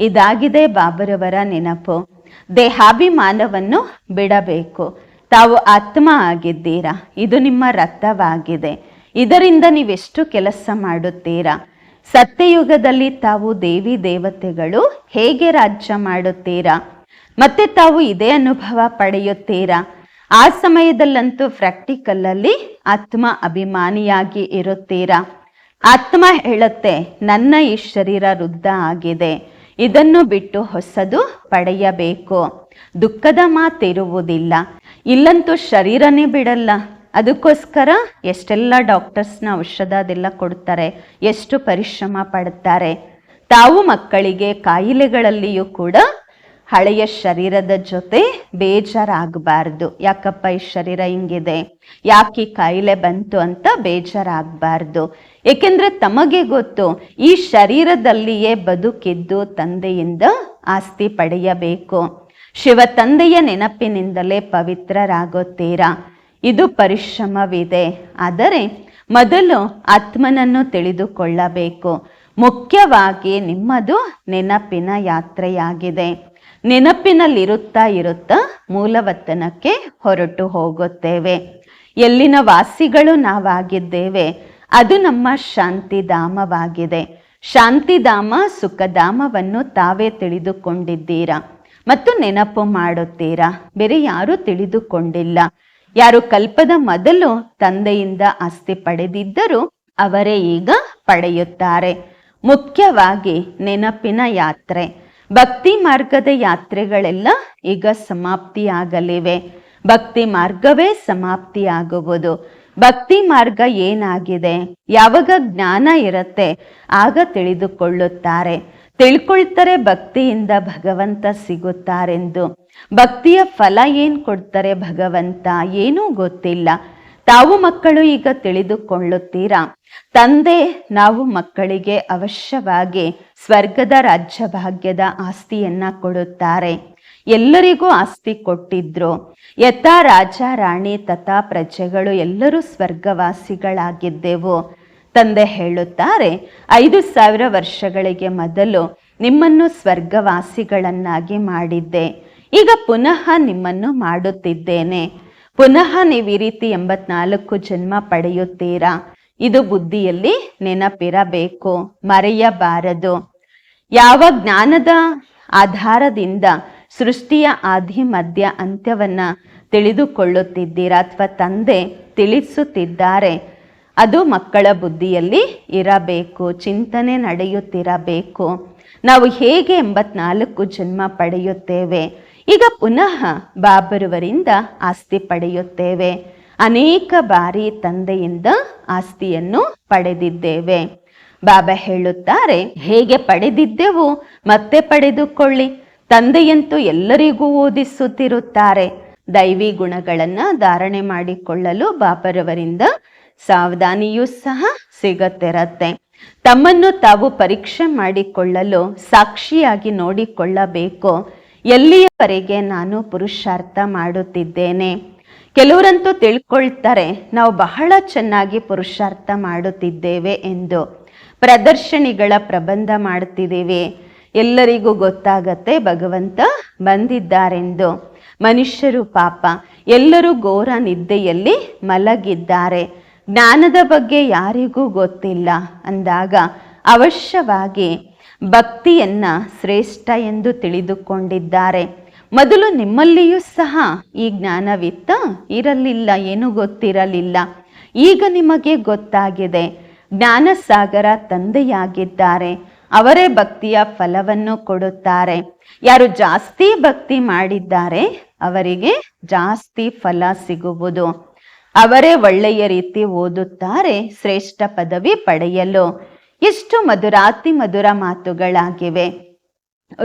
[SPEAKER 1] ಇದಾಗಿದೆ ಬಾಬರವರ ನೆನಪು. ದೇಹಾಭಿಮಾನವನ್ನು ಬಿಡಬೇಕು. ತಾವು ಆತ್ಮ ಆಗಿದ್ದೀರಾ? ಇದು ನಿಮ್ಮ ರಥವಾಗಿದೆ. ಇದರಿಂದ ನೀವೆಷ್ಟು ಕೆಲಸ ಮಾಡುತ್ತೀರಾ? ಸತ್ಯಯುಗದಲ್ಲಿ ತಾವು ದೇವಿ ದೇವತೆಗಳು ಹೇಗೆ ರಾಜ್ಯ ಮಾಡುತ್ತೀರಾ? ಮತ್ತೆ ತಾವು ಇದೇ ಅನುಭವ ಪಡೆಯುತ್ತೀರಾ? ಆ ಸಮಯದಲ್ಲಂತೂ ಪ್ರಾಕ್ಟಿಕಲ್ ಅಲ್ಲಿ ಆತ್ಮ ಅಭಿಮಾನಿಯಾಗಿ ಇರುತ್ತೀರಾ? ಆತ್ಮ ಹೇಳುತ್ತೆ, ನನ್ನ ಈ ಶರೀರ ವೃದ್ಧ ಆಗಿದೆ. ಇದನ್ನು ಬಿಟ್ಟು ಹೊಸದು ಪಡೆಯಬೇಕು. ದುಃಖದ ಮಾತಿರುವುದಿಲ್ಲ. ಇಲ್ಲಂತೂ ಶರೀರನೇ ಬಿಡಲ್ಲ. ಅದಕ್ಕೋಸ್ಕರ ಎಷ್ಟೆಲ್ಲ ಡಾಕ್ಟರ್ಸ್ನ ಔಷಧ ಅದೆಲ್ಲ ಕೊಡ್ತಾರೆ, ಎಷ್ಟು ಪರಿಶ್ರಮ ಪಡ್ತಾರೆ. ತಾವು ಮಕ್ಕಳಿಗೆ ಕಾಯಿಲೆಗಳಲ್ಲಿಯೂ ಕೂಡ ಹಳೆಯ ಶರೀರದ ಜೊತೆ ಬೇಜಾರಾಗಬಾರ್ದು. ಯಾಕಪ್ಪ ಈ ಶರೀರ ಹಿಂಗಿದೆ? ಯಾಕೆ ಈ ಕಾಯಿಲೆ ಬಂತು ಅಂತ ಬೇಜಾರಾಗಬಾರ್ದು. ಏಕೆಂದ್ರೆ ತಮಗೆ ಗೊತ್ತು, ಈ ಶರೀರದಲ್ಲಿಯೇ ಬದುಕಿದ್ದು ತಂದೆಯಿಂದ ಆಸ್ತಿ ಪಡೆಯಬೇಕು. ಶಿವ ತಂದೆಯ ನೆನಪಿನಿಂದಲೇ ಪವಿತ್ರರಾಗುತ್ತೀರಾ? ಇದು ಪರಿಶ್ರಮವಿದೆ. ಆದರೆ ಮೊದಲು ಆತ್ಮನನ್ನು ತಿಳಿದುಕೊಳ್ಳಬೇಕು. ಮುಖ್ಯವಾಗಿ ನಿಮ್ಮದು ನೆನಪಿನ ಯಾತ್ರೆಯಾಗಿದೆ. ನೆನಪಿನಲ್ಲಿರುತ್ತಾ ಇರುತ್ತಾ ಮೂಲವತನಕ್ಕೆ ಹೊರಟು ಹೋಗುತ್ತೇವೆ. ಎಲ್ಲಿನ ವಾಸಿಗಳು ನಾವಾಗಿದ್ದೇವೆ, ಅದು ನಮ್ಮ ಶಾಂತಿಧಾಮವಾಗಿದೆ. ಶಾಂತಿಧಾಮ, ಸುಖಧಾಮವನ್ನು ತಾವೇ ತಿಳಿದುಕೊಂಡಿದ್ದೀರಾ? ಮತ್ತು ನೆನಪು ಮಾಡುತ್ತೀರಾ? ಬೇರೆ ಯಾರೂ ತಿಳಿದುಕೊಂಡಿಲ್ಲ. ಯಾರು ಕಲ್ಪದ ಮೊದಲು ತಂದೆಯಿಂದ ಆಸ್ತಿ ಪಡೆದಿದ್ದರೂ ಅವರೇ ಈಗ ಪಡೆಯುತ್ತಾರೆ. ಮುಖ್ಯವಾಗಿ ನೆನಪಿನ ಯಾತ್ರೆ. ಭಕ್ತಿ ಮಾರ್ಗದ ಯಾತ್ರೆಗಳೆಲ್ಲ ಈಗ ಸಮಾಪ್ತಿಯಾಗಲಿವೆ. ಭಕ್ತಿ ಮಾರ್ಗವೇ ಸಮಾಪ್ತಿಯಾಗುವುದು. ಭಕ್ತಿ ಮಾರ್ಗ ಏನಾಗಿದೆ? ಯಾವಾಗ ಜ್ಞಾನ ಇರುತ್ತೆ? ಆಗ ತಿಳಿದುಕೊಳ್ಳುತ್ತಾರೆ. ತಿಳ್ಕೊಳ್ತಾರೆ ಭಕ್ತಿಯಿಂದ ಭಗವಂತ ಸಿಗುತ್ತಾರೆಂದು. ಭಕ್ತಿಯ ಫಲ ಏನ್ ಕೊಡ್ತಾರೆ ಭಗವಂತ ಏನೂ ಗೊತ್ತಿಲ್ಲ. ತಾವು ಮಕ್ಕಳು ಈಗ ತಿಳಿದುಕೊಳ್ಳುತ್ತೀರಾ? ತಂದೆ, ನಾವು ಮಕ್ಕಳಿಗೆ ಅವಶ್ಯವಾಗಿ ಸ್ವರ್ಗದ ರಾಜ್ಯ ಭಾಗ್ಯದ ಆಸ್ತಿಯನ್ನ ಕೊಡುತ್ತಾರೆ. ಎಲ್ಲರಿಗೂ ಆಸ್ತಿ ಕೊಟ್ಟಿದ್ರು. ಯಥಾ ರಾಜ, ರಾಣಿ, ತಥಾ ಪ್ರಜೆಗಳು ಎಲ್ಲರೂ ಸ್ವರ್ಗವಾಸಿಗಳಾಗಿದ್ದೆವು. ತಂದೆ ಹೇಳುತ್ತಾರೆ, ಐದು ಸಾವಿರ ವರ್ಷಗಳಿಗೆ ಮೊದಲು ನಿಮ್ಮನ್ನು ಸ್ವರ್ಗವಾಸಿಗಳನ್ನಾಗಿ ಮಾಡಿದ್ದೆ. ಈಗ ಪುನಃ ನಿಮ್ಮನ್ನು ಮಾಡುತ್ತಿದ್ದೇನೆ. ಪುನಃ ನೀವು ಈ ರೀತಿ ಎಂಬತ್ನಾಲ್ಕು ಜನ್ಮ ಪಡೆಯುತ್ತೀರಾ? ಇದು ಬುದ್ಧಿಯಲ್ಲಿ ನೆನಪಿರಬೇಕು, ಮರೆಯಬಾರದು. ಯಾವ ಜ್ಞಾನದ ಆಧಾರದಿಂದ ಸೃಷ್ಟಿಯ ಆದಿ, ಮಧ್ಯ, ಅಂತ್ಯವನ್ನ ತಿಳಿದುಕೊಳ್ಳುತ್ತಿದ್ದೀರಾ ಅಥವಾ ತಂದೆ ತಿಳಿಸುತ್ತಿದ್ದಾರೆ? ಅದು ಮಕ್ಕಳ ಬುದ್ಧಿಯಲ್ಲಿ ಇರಬೇಕು, ಚಿಂತನೆ ನಡೆಯುತ್ತಿರಬೇಕು. ನಾವು ಹೇಗೆ ಎಂಬತ್ನಾಲ್ಕು ಜನ್ಮ ಪಡೆಯುತ್ತೇವೆ? ಈಗ ಪುನಃ ಬಾಬರುವರಿಂದ ಆಸ್ತಿ ಪಡೆಯುತ್ತೇವೆ. ಅನೇಕ ಬಾರಿ ತಂದೆಯಿಂದ ಆಸ್ತಿಯನ್ನು ಪಡೆದಿದ್ದೇವೆ. ಬಾಬಾ ಹೇಳುತ್ತಾರೆ, ಹೇಗೆ ಪಡೆದಿದ್ದೆವು? ಮತ್ತೆ ಪಡೆದುಕೊಳ್ಳಿ. ತಂದೆಯಂತೂ ಎಲ್ಲರಿಗೂ ಓದಿಸುತ್ತಿರುತ್ತಾರೆ. ದೈವಿ ಗುಣಗಳನ್ನ ಧಾರಣೆ ಮಾಡಿಕೊಳ್ಳಲು ಬಾಬರವರಿಂದ ಸಾವಧಾನಿಯೂ ಸಹ ಸಿಗತ್ತಿರತ್ತೆ. ತಮ್ಮನ್ನು ತಾವು ಪರೀಕ್ಷೆ ಮಾಡಿಕೊಳ್ಳಲು ಸಾಕ್ಷಿಯಾಗಿ ನೋಡಿಕೊಳ್ಳಬೇಕು. ಎಲ್ಲಿಯವರೆಗೆ ನಾನು ಪುರುಷಾರ್ಥ ಮಾಡುತ್ತಿದ್ದೇನೆ? ಕೆಲವರಂತೂ ತಿಳ್ಕೊಳ್ತಾರೆ, ನಾವು ಬಹಳ ಚೆನ್ನಾಗಿ ಪುರುಷಾರ್ಥ ಮಾಡುತ್ತಿದ್ದೇವೆ ಎಂದು. ಪ್ರದರ್ಶನಿಗಳ ಪ್ರಬಂಧ ಮಾಡ್ತಿದ್ದೀವಿ ಎಲ್ಲರಿಗೂ ಗೊತ್ತಾಗತ್ತೆ ಭಗವಂತ ಬಂದಿದ್ದಾರೆಂದು. ಮನುಷ್ಯರು ಪಾಪ, ಎಲ್ಲರೂ ಘೋರ ನಿದ್ದೆಯಲ್ಲಿ ಮಲಗಿದ್ದಾರೆ. ಜ್ಞಾನದ ಬಗ್ಗೆ ಯಾರಿಗೂ ಗೊತ್ತಿಲ್ಲ. ಅಂದಾಗ ಅವಶ್ಯವಾಗಿ ಭಕ್ತಿಯನ್ನ ಶ್ರೇಷ್ಠ ಎಂದು ತಿಳಿದುಕೊಂಡಿದ್ದಾರೆ. ಮೊದಲು ನಿಮ್ಮಲ್ಲಿಯೂ ಸಹ ಈ ಜ್ಞಾನವಿತ್ತ ಇರಲಿಲ್ಲ, ಏನು ಗೊತ್ತಿರಲಿಲ್ಲ. ಈಗ ನಿಮಗೆ ಗೊತ್ತಾಗಿದೆ, ಜ್ಞಾನಸಾಗರ ತಂದೆಯಾಗಿದ್ದಾರೆ. ಅವರೇ ಭಕ್ತಿಯ ಫಲವನ್ನು ಕೊಡುತ್ತಾರೆ. ಯಾರು ಜಾಸ್ತಿ ಭಕ್ತಿ ಮಾಡಿದ್ದಾರೆ, ಅವರಿಗೆ ಜಾಸ್ತಿ ಫಲ ಸಿಗುವುದು. ಅವರೇ ಒಳ್ಳೆಯ ರೀತಿ ಓದುತ್ತಾರೆ, ಶ್ರೇಷ್ಠ ಪದವಿ ಪಡೆಯಲು. ಎಷ್ಟು ಮಧುರಾತಿ ಮಧುರ ಮಾತುಗಳಾಗಿವೆ.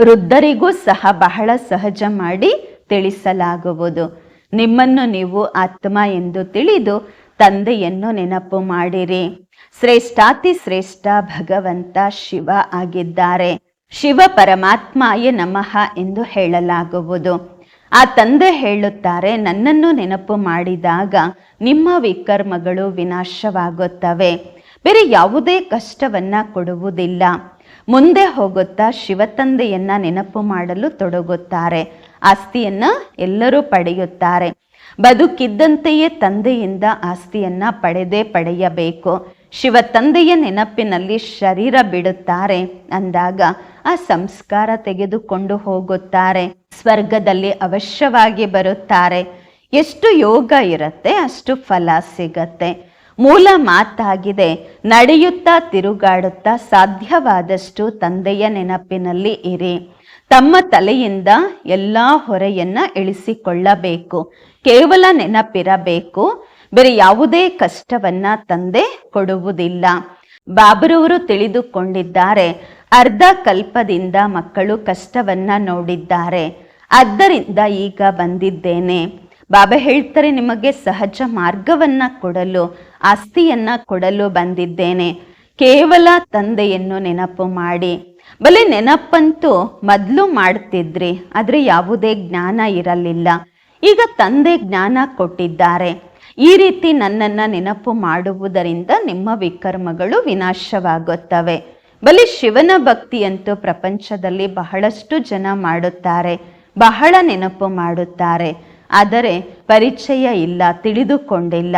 [SPEAKER 1] ವೃದ್ಧರಿಗೂ ಸಹ ಬಹಳ ಸಹಜ ಮಾಡಿ ತಿಳಿಸಲಾಗುವುದು. ನಿಮ್ಮನ್ನು ನೀವು ಆತ್ಮ ಎಂದು ತಿಳಿದು ತಂದೆಯನ್ನು ನೆನಪು ಮಾಡಿರಿ. ಶ್ರೇಷ್ಠಾತಿ ಶ್ರೇಷ್ಠ ಭಗವಂತ ಶಿವ ಆಗಿದ್ದಾರೆ. ಶಿವ ಪರಮಾತ್ಮಯೇ ನಮಃ ಎಂದು ಹೇಳಲಾಗುವುದು. ಆ ತಂದೆ ಹೇಳುತ್ತಾರೆ, ನನ್ನನ್ನು ನೆನಪು ಮಾಡಿದಾಗ ನಿಮ್ಮ ವಿಕರ್ಮಗಳು ವಿನಾಶವಾಗುತ್ತವೆ. ಬೇರೆ ಯಾವುದೇ ಕಷ್ಟವನ್ನ ಕೊಡುವುದಿಲ್ಲ. ಮುಂದೆ ಹೋಗುತ್ತಾ ಶಿವತಂದೆಯನ್ನ ನೆನಪು ಮಾಡಲು ತೊಡಗುತ್ತಾರೆ. ಆಸ್ತಿಯನ್ನ ಎಲ್ಲರೂ ಪಡೆಯುತ್ತಾರೆ. ಬದುಕಿದ್ದಂತೆಯೇ ತಂದೆಯಿಂದ ಆಸ್ತಿಯನ್ನ ಪಡೆದೇ ಪಡೆಯಬೇಕು. ಶಿವ ತಂದೆಯ ನೆನಪಿನಲ್ಲಿ ಶರೀರ ಬಿಡುತ್ತಾರೆ ಅಂದಾಗ ಆ ಸಂಸ್ಕಾರ ತೆಗೆದುಕೊಂಡು ಹೋಗುತ್ತಾರೆ. ಸ್ವರ್ಗದಲ್ಲಿ ಅವಶ್ಯವಾಗಿ ಬರುತ್ತಾರೆ. ಎಷ್ಟು ಯೋಗ ಇರುತ್ತೆ ಅಷ್ಟು ಫಲ ಸಿಗತ್ತೆ. ಮೂಲ ಮಾತಾಗಿದೆ. ನಡೆಯುತ್ತಾ ತಿರುಗಾಡುತ್ತಾ ಸಾಧ್ಯವಾದಷ್ಟು ತಂದೆಯ ನೆನಪಿನಲ್ಲಿ ಇರಿ. ತಮ್ಮ ತಲೆಯಿಂದ ಎಲ್ಲ ಹೊರೆಯನ್ನ ಇಳಿಸಿಕೊಳ್ಳಬೇಕು. ಕೇವಲ ನೆನಪಿರಬೇಕು. ಬೇರೆ ಯಾವುದೇ ಕಷ್ಟವನ್ನ ತಂದೆ ಕೊಡುವುದಿಲ್ಲ. ಬಾಬರವರು ತಿಳಿದುಕೊಂಡಿದ್ದಾರೆ. ಅರ್ಧ ಕಲ್ಪದಿಂದ ಮಕ್ಕಳು ಕಷ್ಟವನ್ನ ನೋಡಿದ್ದಾರೆ. ಆದ್ದರಿಂದ ಈಗ ಬಂದಿದ್ದೇನೆ. ಬಾಬಾ ಹೇಳ್ತಾರೆ, ನಿಮಗೆ ಸಹಜ ಮಾರ್ಗವನ್ನ ಕೊಡಲು. ಆಸ್ತಿಯನ್ನ ಕೊಡಲು ಬಂದಿದ್ದೇನೆ. ಕೇವಲ ತಂದೆಯನ್ನು ನೆನಪು ಮಾಡಿ. ಬಲೆ ನೆನಪಂತೂ ಮೊದಲು ಮಾಡ್ತಿದ್ರಿ, ಆದರೆ ಯಾವುದೇ ಜ್ಞಾನ ಇರಲಿಲ್ಲ. ಈಗ ತಂದೆ ಜ್ಞಾನ ಕೊಟ್ಟಿದ್ದಾರೆ. ಈ ರೀತಿ ನನ್ನನ್ನ ನೆನಪು ಮಾಡುವುದರಿಂದ ನಿಮ್ಮ ವಿಕರ್ಮಗಳು ವಿನಾಶವಾಗುತ್ತವೆ. ಬಲಿ ಶಿವನ ಭಕ್ತಿಯಂತೂ ಪ್ರಪಂಚದಲ್ಲಿ ಬಹಳಷ್ಟು ಜನ ಮಾಡುತ್ತಾರೆ, ಬಹಳ ನೆನಪು ಮಾಡುತ್ತಾರೆ. ಆದರೆ ಪರಿಚಯ ಇಲ್ಲ, ತಿಳಿದುಕೊಂಡಿಲ್ಲ.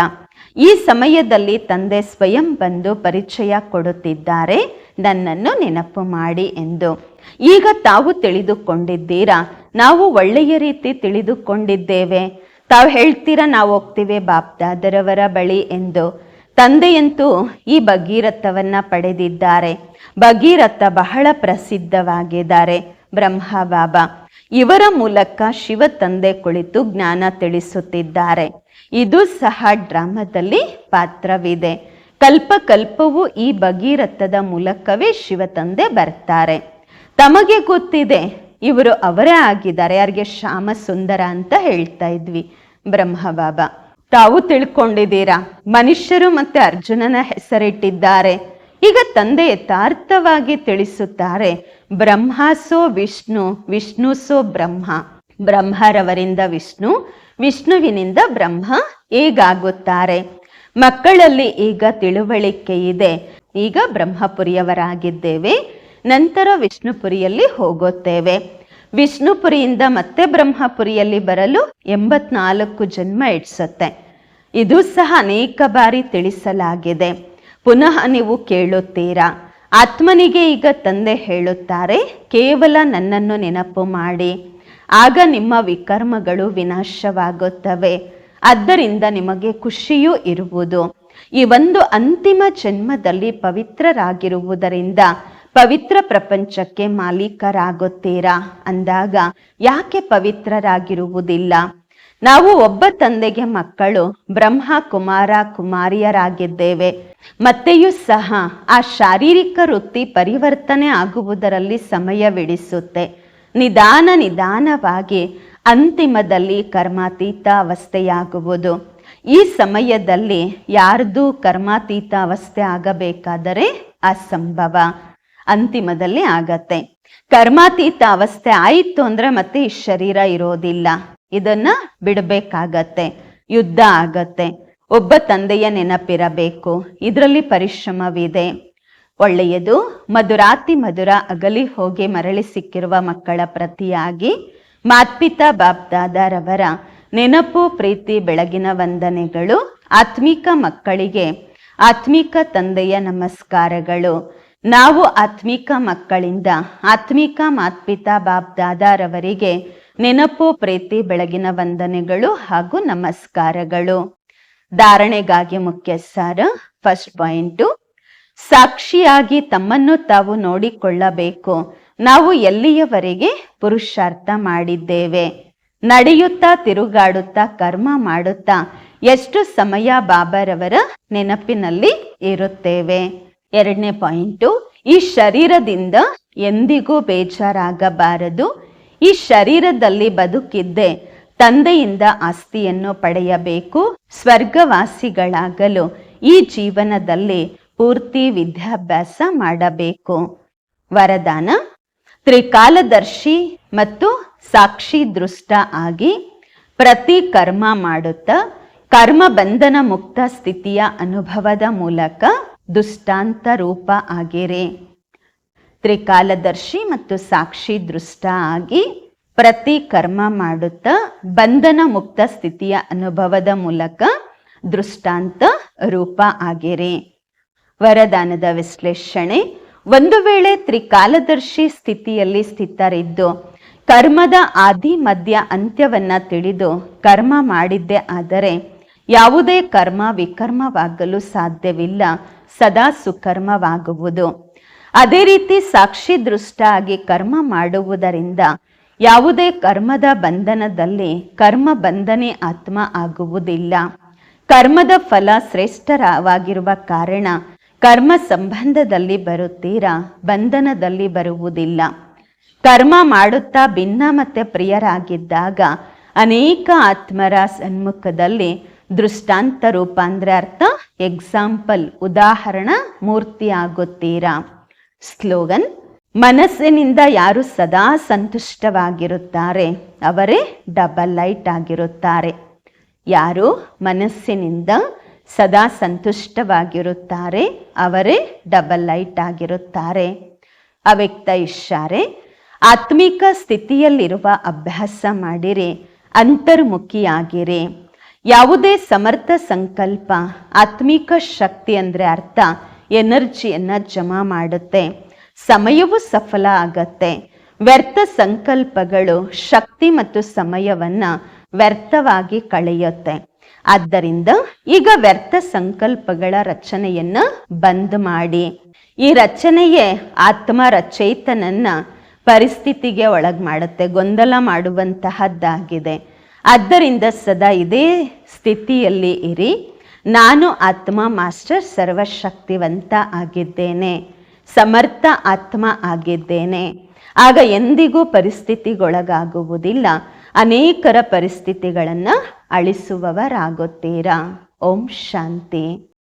[SPEAKER 1] ಈ ಸಮಯದಲ್ಲಿ ತಂದೆ ಸ್ವಯಂ ಬಂದು ಪರಿಚಯ ಕೊಡುತ್ತಿದ್ದಾರೆ. ನನ್ನನ್ನು ನೆನಪು ಮಾಡಿ ಎಂದು. ಈಗ ತಾವು ತಿಳಿದುಕೊಂಡಿದ್ದೀರಾ? ನಾವು ಒಳ್ಳೆಯ ರೀತಿ ತಿಳಿದುಕೊಂಡಿದ್ದೇವೆ. ತಾವು ಹೇಳ್ತೀರಾ ನಾವು ಹೋಗ್ತೀವಿ ಬಾಪ್ದಾದರವರ ಬಳಿ ಎಂದು. ತಂದೆಯಂತೂ ಈ ಭಗೀರಥವನ್ನ ಪಡೆದಿದ್ದಾರೆ. ಭಗೀರಥ ಬಹಳ ಪ್ರಸಿದ್ಧವಾಗಿದ್ದಾರೆ. ಬ್ರಹ್ಮ ಬಾಬಾ. ಇವರ ಮೂಲಕ ಶಿವ ತಂದೆ ಕುಳಿತು ಜ್ಞಾನ ತಿಳಿಸುತ್ತಿದ್ದಾರೆ. ಇದು ಸಹ ಡ್ರಾಮಾದಲ್ಲಿ ಪಾತ್ರವಿದೆ. ಕಲ್ಪ ಕಲ್ಪವೂ ಈ ಭಗೀರಥದ ಮೂಲಕವೇ ಶಿವ ತಂದೆ ಬರ್ತಾರೆ. ತಮಗೆ ಗೊತ್ತಿದೆ, ಇವರು ಅವರೇ ಆಗಿದ್ದಾರೆ. ಯಾರಿಗೆ ಶ್ಯಾಮ ಸುಂದರ ಅಂತ ಹೇಳ್ತಾ ಇದ್ವಿ ಬ್ರಹ್ಮ ಬಾಬಾ ತಾವು ತಿಳ್ಕೊಂಡಿದ್ದೀರಾ? ಮನುಷ್ಯರು ಮತ್ತೆ ಅರ್ಜುನನ ಹೆಸರಿಟ್ಟಿದ್ದಾರೆ. ಈಗ ತಂದೆ ಯಥಾರ್ಥವಾಗಿ ತಿಳಿಸುತ್ತಾರೆ, ಬ್ರಹ್ಮಾಸೋ ವಿಷ್ಣು ವಿಷ್ಣು ಸೋ ಬ್ರಹ್ಮ. ಬ್ರಹ್ಮರವರಿಂದ ವಿಷ್ಣು, ವಿಷ್ಣುವಿನಿಂದ ಬ್ರಹ್ಮ ಹೇಗಾಗುತ್ತಾರೆ? ಮಕ್ಕಳಲ್ಲಿ ಈಗ ತಿಳುವಳಿಕೆ ಇದೆ. ಈಗ ಬ್ರಹ್ಮಪುರಿಯವರಾಗಿದ್ದೇವೆ, ನಂತರ ವಿಷ್ಣುಪುರಿಯಲ್ಲಿ ಹೋಗುತ್ತೇವೆ. ವಿಷ್ಣುಪುರಿಯಿಂದ ಮತ್ತೆ ಬ್ರಹ್ಮಪುರಿಯಲ್ಲಿ ಬರಲು ಎಂಬತ್ನಾಲ್ಕು ಜನ್ಮ ಇಡ್ಸುತ್ತೆ. ಇದು ಸಹ ಅನೇಕ ಬಾರಿ ತಿಳಿಸಲಾಗಿದೆ. ಪುನಃ ನೀವು ಕೇಳುತ್ತೀರಾ? ಆತ್ಮನಿಗೆ ಈಗ ತಂದೆ ಹೇಳುತ್ತಾರೆ, ಕೇವಲ ನನ್ನನ್ನು ನೆನಪು ಮಾಡಿ. ಆಗ ನಿಮ್ಮ ವಿಕರ್ಮಗಳು ವಿನಾಶವಾಗುತ್ತವೆ. ಆದ್ದರಿಂದ ನಿಮಗೆ ಖುಷಿಯೂ ಇರುವುದು. ಈ ಒಂದು ಅಂತಿಮ ಜನ್ಮದಲ್ಲಿ ಪವಿತ್ರರಾಗಿರುವುದರಿಂದ ಪವಿತ್ರ ಪ್ರಪಂಚಕ್ಕೆ ಮಾಲೀಕರಾಗುತ್ತೀರಾ? ಅಂದಾಗ ಯಾಕೆ ಪವಿತ್ರರಾಗಿರುವುದಿಲ್ಲ? ನಾವು ಒಬ್ಬ ತಂದೆಗೆ ಮಕ್ಕಳು, ಬ್ರಹ್ಮ ಕುಮಾರ ಕುಮಾರಿಯರಾಗಿದ್ದೇವೆ. ಮತ್ತೆಯೂ ಸಹ ಆ ಶಾರೀರಿಕ ವೃತ್ತಿ ಪರಿವರ್ತನೆ ಆಗುವುದರಲ್ಲಿ ಸಮಯವಿಡಿಸುತ್ತೆ. ನಿಧಾನ ನಿಧಾನವಾಗಿ ಅಂತಿಮದಲ್ಲಿ ಕರ್ಮಾತೀತ ಅವಸ್ಥೆಯಾಗುವುದು ಈ ಸಮಯದಲ್ಲಿ ಯಾರ್ದು ಕರ್ಮಾತೀತ ಅವಸ್ಥೆ ಆಗಬೇಕಾದರೆ ಅಸಂಭವ, ಅಂತಿಮದಲ್ಲಿ ಆಗತ್ತೆ. ಕರ್ಮಾತೀತ ಅವಸ್ಥೆ ಆಯಿತು ಅಂದ್ರೆ ಮತ್ತೆ ಈ ಶರೀರ ಇರೋದಿಲ್ಲ. ಇದನ್ನ ಬಿಡಬೇಕಾಗತ್ತೆ, ಯುದ್ಧ ಆಗತ್ತೆ, ಒಬ್ಬ ತಂದೆಯ ನೆನಪಿರಬೇಕು, ಇದರಲ್ಲಿ ಪರಿಶ್ರಮವಿದೆ. ಒಳ್ಳೆಯದು, ಮಧುರಾತಿ ಮಧುರ ಅಗಲಿ ಹೋಗಿ ಮರಳಿ ಸಿಕ್ಕಿರುವ ಮಕ್ಕಳ ಪ್ರತಿಯಾಗಿ ಮಾತ್ಪಿತಾ ಬಾಬ್ದಾದರವರ ನೆನಪು, ಪ್ರೀತಿ, ಬೆಳಗಿನ ವಂದನೆಗಳು ಆತ್ಮಿಕ ಮಕ್ಕಳಿಗೆ ಆತ್ಮಿಕ ತಂದೆಯ ನಮಸ್ಕಾರಗಳು. ನಾವು ಆತ್ಮಿಕ ಮಕ್ಕಳಿಂದ ಆತ್ಮಿಕ ಮಾತ್ಪಿತಾ ಬಾಬ್ದಾದರವರಿಗೆ ನೆನಪು, ಪ್ರೀತಿ, ಬೆಳಗಿನ ವಂದನೆಗಳು ಹಾಗೂ ನಮಸ್ಕಾರಗಳು. ಧಾರಣೆಗಾಗಿ ಮುಖ್ಯ ಸಾರ ಫಸ್ಟ್ ಪಾಯಿಂಟು ಸಾಕ್ಷಿಯಾಗಿ ತಮ್ಮನ್ನು ತಾವು ನೋಡಿಕೊಳ್ಳಬೇಕು. ನಾವು ಎಲ್ಲಿಯವರೆಗೆ ಪುರುಷಾರ್ಥ ಮಾಡಿದ್ದೇವೆ? ನಡೆಯುತ್ತಾ, ತಿರುಗಾಡುತ್ತಾ, ಕರ್ಮ ಮಾಡುತ್ತಾ, ಎಷ್ಟು ಸಮಯ ಬಾಬರವರ ನೆನಪಿನಲ್ಲಿ ಇರುತ್ತೇವೆ? ಎರಡನೇ ಪಾಯಿಂಟು ಈ ಶರೀರದಿಂದ ಎಂದಿಗೂ ಬೇಜಾರಾಗಬಾರದು. ಈ ಶರೀರದಲ್ಲಿ ಬದುಕಿದ್ದೆ. ತಂದೆಯಿಂದ ಆಸ್ತಿಯನ್ನು ಪಡೆಯಬೇಕು, ಸ್ವರ್ಗವಾಸಿಗಳಾಗಲು ಈ ಜೀವನದಲ್ಲಿ ಪೂರ್ತಿ ವಿದ್ಯಾಭ್ಯಾಸ ಮಾಡಬೇಕು. ವರದಾನ, ತ್ರಿಕಾಲದರ್ಶಿ ಮತ್ತು ಸಾಕ್ಷಿ ದೃಷ್ಟ ಆಗಿ ಪ್ರತಿ ಕರ್ಮ ಮಾಡುತ್ತಾ, ಕರ್ಮ ಬಂಧನ ಮುಕ್ತ ಸ್ಥಿತಿಯ ಅನುಭವದ ಮೂಲಕ ದುಷ್ಟಾಂತ ರೂಪ ಆಗಿರಿ. ತ್ರಿಕಾಲದರ್ಶಿ ಮತ್ತು ಸಾಕ್ಷಿ ದೃಷ್ಟ ಆಗಿ ಪ್ರತಿ ಕರ್ಮ ಮಾಡುತ್ತಾ ಬಂಧನ ಮುಕ್ತ ಸ್ಥಿತಿಯ ಅನುಭವದ ಮೂಲಕ ದೃಷ್ಟಾಂತ ರೂಪ ಆಗಿರಿ. ವರದಾನದ ವಿಶ್ಲೇಷಣೆ, ಒಂದು ವೇಳೆ ತ್ರಿಕಾಲದರ್ಶಿ ಸ್ಥಿತಿಯಲ್ಲಿ ಸ್ಥಿತರಿದ್ದು ಕರ್ಮದ ಆದಿ ಮಧ್ಯ ಅಂತ್ಯವನ್ನ ತಿಳಿದು ಕರ್ಮ ಮಾಡಿದ್ದೆ ಆದರೆ ಯಾವುದೇ ಕರ್ಮ ವಿಕರ್ಮವಾಗಲು ಸಾಧ್ಯವಿಲ್ಲ, ಸದಾ ಸುಕರ್ಮವಾಗುವುದು. ಅದೇ ರೀತಿ ಸಾಕ್ಷಿ ದೃಷ್ಟ ಆಗಿ ಕರ್ಮ ಮಾಡುವುದರಿಂದ ಯಾವುದೇ ಕರ್ಮದ ಬಂಧನದಲ್ಲಿ ಕರ್ಮ ಬಂಧನೆ ಆತ್ಮ ಆಗುವುದಿಲ್ಲ. ಕರ್ಮದ ಫಲ ಶ್ರೇಷ್ಠರವಾಗಿರುವ ಕಾರಣ ಕರ್ಮ ಸಂಬಂಧದಲ್ಲಿ ಬರುತ್ತೀರಾ? ಬಂಧನದಲ್ಲಿ ಬರುವುದಿಲ್ಲ. ಕರ್ಮ ಮಾಡುತ್ತಾ ಭಿನ್ನ ಮತ್ತೆ ಪ್ರಿಯರಾಗಿದ್ದಾಗ ಅನೇಕ ಆತ್ಮರ ಸನ್ಮುಖದಲ್ಲಿ ದೃಷ್ಟಾಂತ ರೂಪ ಅಂದ್ರೆ ಅರ್ಥ ಎಕ್ಸಾಂಪಲ್ ಉದಾಹರಣ ಮೂರ್ತಿ ಆಗುತ್ತೀರಾ ಸ್ಲೋಗನ್, ಮನಸ್ಸಿನಿಂದ ಯಾರು ಸದಾ ಸಂತುಷ್ಟವಾಗಿರುತ್ತಾರೆ, ಅವರೇ ಡಬಲ್ ಲೈಟ್ ಆಗಿರುತ್ತಾರೆ. ಯಾರು ಮನಸ್ಸಿನಿಂದ ಸದಾ ಸಂತುಷ್ಟವಾಗಿರುತ್ತಾರೆ, ಅವರೇ ಡಬಲ್ ಲೈಟ್ ಆಗಿರುತ್ತಾರೆ. ಅವ್ಯಕ್ತ ಇಷ್ಟಾರೆ, ಆತ್ಮಿಕ ಸ್ಥಿತಿಯಲ್ಲಿರುವ ಅಭ್ಯಾಸ ಮಾಡಿರಿ, ಅಂತರ್ಮುಖಿಯಾಗಿರಿ. ಯಾವುದೇ ಸಮರ್ಥ ಸಂಕಲ್ಪ, ಆತ್ಮಿಕ ಶಕ್ತಿ ಅಂದರೆ ಅರ್ಥ ಎನರ್ಜಿಯನ್ನ ಜಮಾ ಮಾಡುತ್ತೆ. ಸಮಯವು ಸಫಲ ಆಗತ್ತೆ. ವ್ಯರ್ಥ ಸಂಕಲ್ಪಗಳು ಶಕ್ತಿ ಮತ್ತು ಸಮಯವನ್ನ ವ್ಯರ್ಥವಾಗಿ ಕಳೆಯುತ್ತೆ. ಆದ್ದರಿಂದ ಈಗ ವ್ಯರ್ಥ ಸಂಕಲ್ಪಗಳ ರಚನೆಯನ್ನ ಬಂದ್ ಮಾಡಿ. ಈ ರಚನೆಯೇ ಆತ್ಮ ರಚಯಿತನನ್ನ ಪರಿಸ್ಥಿತಿಗೆ ಒಳಗ್ ಮಾಡುತ್ತೆ, ಗೊಂದಲ ಮಾಡುವಂತಹದ್ದಾಗಿದೆ. ಆದ್ದರಿಂದ ಸದಾ ಇದೇ ಸ್ಥಿತಿಯಲ್ಲಿ ಇರಿ. ನಾನು ಆತ್ಮ ಮಾಸ್ಟರ್ ಸರ್ವಶಕ್ತಿವಂತ ಆಗಿದ್ದೇನೆ, ಸಮರ್ಥ ಆತ್ಮ ಆಗಿದ್ದೇನೆ. ಆಗ ಎಂದಿಗೂ ಪರಿಸ್ಥಿತಿಗೊಳಗಾಗುವುದಿಲ್ಲ, ಅನೇಕರ ಪರಿಸ್ಥಿತಿಗಳನ್ನು ಅಳಿಸುವವರಾಗುತ್ತೀರಾ? ಓಂ ಶಾಂತಿ.